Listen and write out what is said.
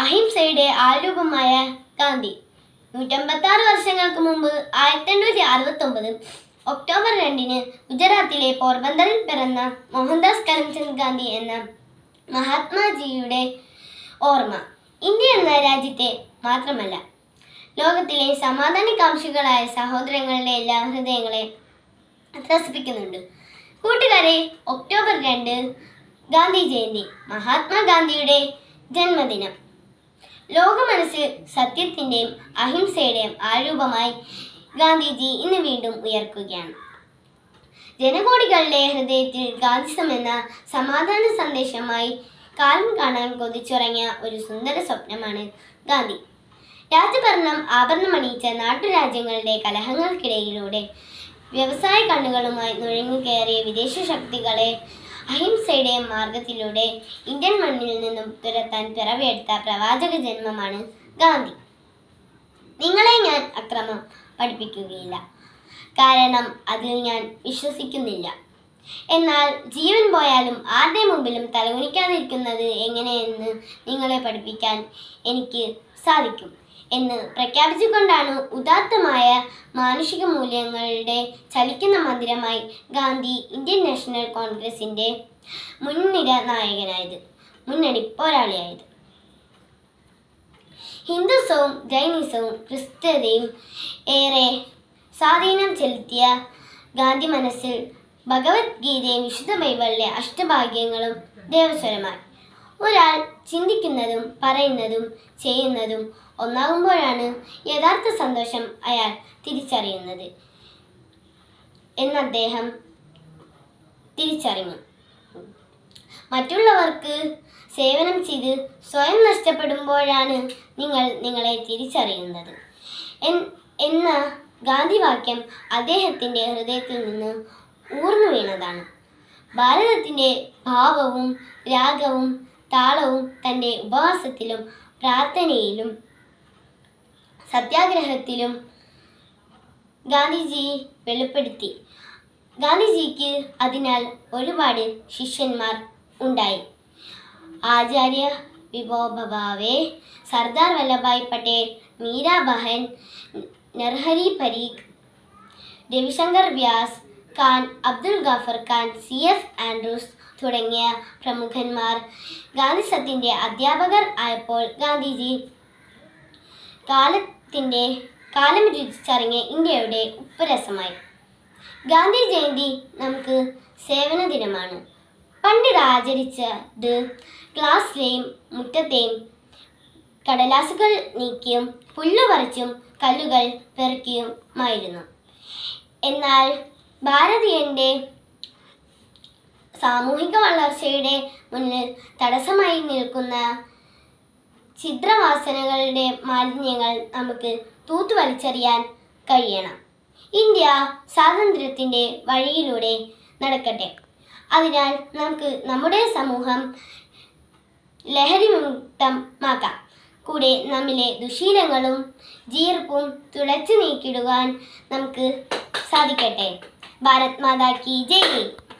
അഹിംസയുടെ ആരൂപമായ ഗാന്ധി. നൂറ്റമ്പത്താറ് വർഷങ്ങൾക്ക് മുമ്പ് ആയിരത്തി എണ്ണൂറ്റി അറുപത്തി ഒമ്പത് ഒക്ടോബർ രണ്ടിന് ഗുജറാത്തിലെ പോർബന്തറിൽ പിറന്ന മോഹൻദാസ് കരംചന്ദ് ഗാന്ധി എന്ന മഹാത്മാജിയുടെ ഓർമ്മ. ഇന്ത്യ എന്ന രാജ്യത്തെ മാത്രമല്ല ലോകത്തിലെ സമാധാനകാംക്ഷികളായ സഹോദരങ്ങളുടെ എല്ലാ ഹൃദയങ്ങളെ ത്രസിപ്പിക്കുന്നുണ്ട് കൂട്ടുകാരെ ഒക്ടോബർ രണ്ട് ഗാന്ധി ജയന്തി മഹാത്മാഗാന്ധിയുടെ ജന്മദിനം. ലോകമനസ്സിൽ സത്യത്തിന്റെയും അഹിംസയുടെയും ആരൂപമായി ഗാന്ധിജി ഇന്ന് വീണ്ടും ഉയർക്കുകയാണ്. ജനകോടികളുടെ ഹൃദയത്തിൽ ഗാന്ധിസം എന്ന സമാധാന സന്ദേശമായി കാലം കാണാൻ കൊതിച്ചുറങ്ങിയ ഒരു സുന്ദര സ്വപ്നമാണ് ഗാന്ധി. രാജഭരണം ആഭരണമണിയിച്ച നാട്ടുരാജ്യങ്ങളുടെ കലഹങ്ങൾക്കിടയിലൂടെ വ്യവസായ കണ്ണുകളുമായി നുഴഞ്ഞു കയറിയ വിദേശ ശക്തികളെ അഹിംസയുടെ മാർഗത്തിലൂടെ ഇന്ത്യൻ മണ്ണിൽ നിന്നും തുരത്താൻ പിറവിയെടുത്ത പ്രവാചക ജന്മമാണ് ഗാന്ധി. നിങ്ങളെ ഞാൻ അക്രമം പഠിപ്പിക്കുകയില്ല. കാരണം അതിൽ ഞാൻ വിശ്വസിക്കുന്നില്ല. എന്നാൽ ജീവൻ പോയാലും ആരുടെ മുമ്പിലും തലകുനിക്കാതിരിക്കുന്നത് എങ്ങനെയെന്ന് നിങ്ങളെ പഠിപ്പിക്കാൻ എനിക്ക് സാധിക്കും. എന്ന് പ്രഖ്യാപിച്ചുകൊണ്ടാണ് ഉദാത്തമായ മാനുഷിക മൂല്യങ്ങളുടെ ചലിക്കുന്ന മന്ദിരമായി ഗാന്ധി ഇന്ത്യൻ നാഷണൽ കോൺഗ്രസിന്റെ മുൻനിര നായകനായത് മുന്നണി പോരാളിയായത്. ഹിന്ദുസവും ജൈനിസവും ക്രിസ്ത്യതയും ഏറെ സ്വാധീനം ചെലുത്തിയ ഗാന്ധി മനസ്സിൽ ഭഗവത്ഗീതയും വിശുദ്ധ ബൈബിളിലെ അഷ്ടഭാഗ്യങ്ങളും ദേവസ്വരമായി. ഒരാൾ ചിന്തിക്കുന്നതും പറയുന്നതും ചെയ്യുന്നതും ഒന്നാകുമ്പോഴാണ് യഥാർത്ഥ സന്തോഷം അയാൾ തിരിച്ചറിയുന്നത്. എന്ന് അദ്ദേഹം തിരിച്ചറിഞ്ഞു. മറ്റുള്ളവർക്ക് സേവനം ചെയ്ത് സ്വയം നഷ്ടപ്പെടുമ്പോഴാണ് നിങ്ങൾ നിങ്ങളെ തിരിച്ചറിയുന്നത്. എന്ന ഗാന്ധിവാക്യം അദ്ദേഹത്തിന്റെ ഹൃദയത്തിൽ നിന്ന് ഊർന്നു വീണതാണ്. ഭാരതത്തിന്റെ ഭാവവും രാഗവും താളവും തന്റെ ഉപവാസത്തിലും പ്രാർത്ഥനയിലും സത്യാഗ്രഹത്തിലും ഗാന്ധിജി വെളിപ്പെടുത്തി. ഗാന്ധിജിക്ക് അതിനാൽ ഒരുപാട് ശിഷ്യന്മാർ ഉണ്ടായി. Acharya Vinoba Bhave Sardar Vallabhbhai Patel Mirabehn Narhari Parikh Ravishankar Vyas Khan Abdul Ghaffar Khan C F Andrews തുടങ്ങിയ പ്രമുഖന്മാർ ഗാന്ധി സത്യന്റെ അധ്യാപകർ ആയപ്പോൾ ഗാന്ധിജി കാലത്തിന്റെ കാലം രുചിച്ചറിഞ്ഞ് ഇന്ത്യയുടെ ഉപ്പുരസമായി. ഗാന്ധി ജയന്തി നമുക്ക് സേവന ദിനമാണ്. പണ്ടിത് ആചരിച്ചത് ക്ലാസ്സിലെയും മുറ്റത്തെയും കടലാസുകൾ നീക്കിയും പുല്ലു പറിച്ചും കല്ലുകൾ പെറുക്കിയുമായിരുന്നു. എന്നാൽ ഭാരതീയന്റെ സാമൂഹിക വളർച്ചയുടെ മുന്നിൽ തടസ്സമായി നിൽക്കുന്ന ചിത്രവാസനകളുടെ മാലിന്യങ്ങൾ നമുക്ക് തൂത്തു വലിച്ചെറിയാൻ കഴിയണം. ഇന്ത്യ സ്വാതന്ത്ര്യത്തിന്റെ വഴിയിലൂടെ നടക്കട്ടെ. അതിനാൽ നമുക്ക് നമ്മുടെ സമൂഹം ലഹരി വിമുക്തമാക്കാം കൂടെ നമ്മിലെ ദുശീലങ്ങളും ജീർപ്പും തുടച്ചു നീക്കിടുവാൻ നമുക്ക് സാധിക്കട്ടെ. भारत माता की जय।